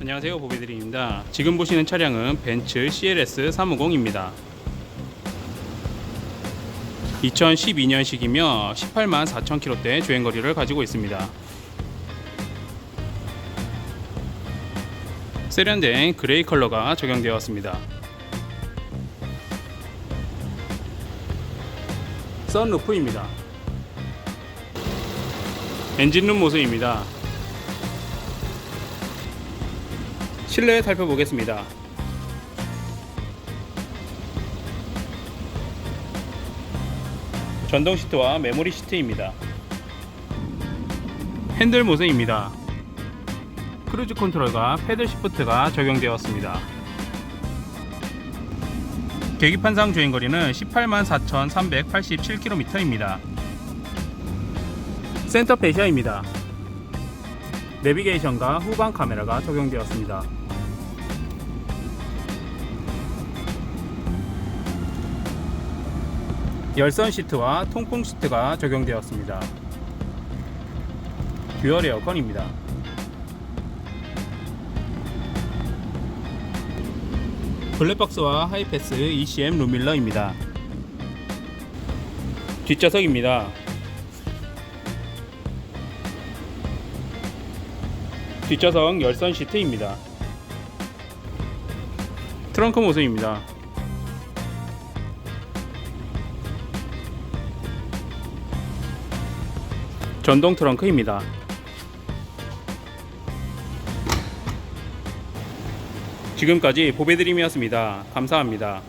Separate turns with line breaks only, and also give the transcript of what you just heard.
안녕하세요 보비드림입니다. 지금 보시는 차량은 벤츠 CLS 350입니다. 2012년식이며 18만 4천 킬로대 주행거리를 가지고 있습니다. 세련된 그레이 컬러가 적용되었습니다. 썬루프입니다. 엔진룸 모습입니다 실내 살펴보겠습니다. 전동 시트와 메모리 시트입니다. 핸들 모습입니다. 크루즈 컨트롤과 패들 시프트가 적용되었습니다. 계기판상 주행거리는 18만 4,387km입니다. 센터 페시아입니다. 내비게이션과 후방 카메라가 적용되었습니다. 열선 시트와 통풍 시트가 적용되었습니다. 듀얼 에어컨입니다. 블랙박스와 하이패스 ECM 룸밀러입니다. 뒷좌석입니다. 뒷좌석 열선 시트입니다. 트렁크 모습입니다. 전동 트렁크입니다. 지금까지 보배드림이었습니다. 감사합니다.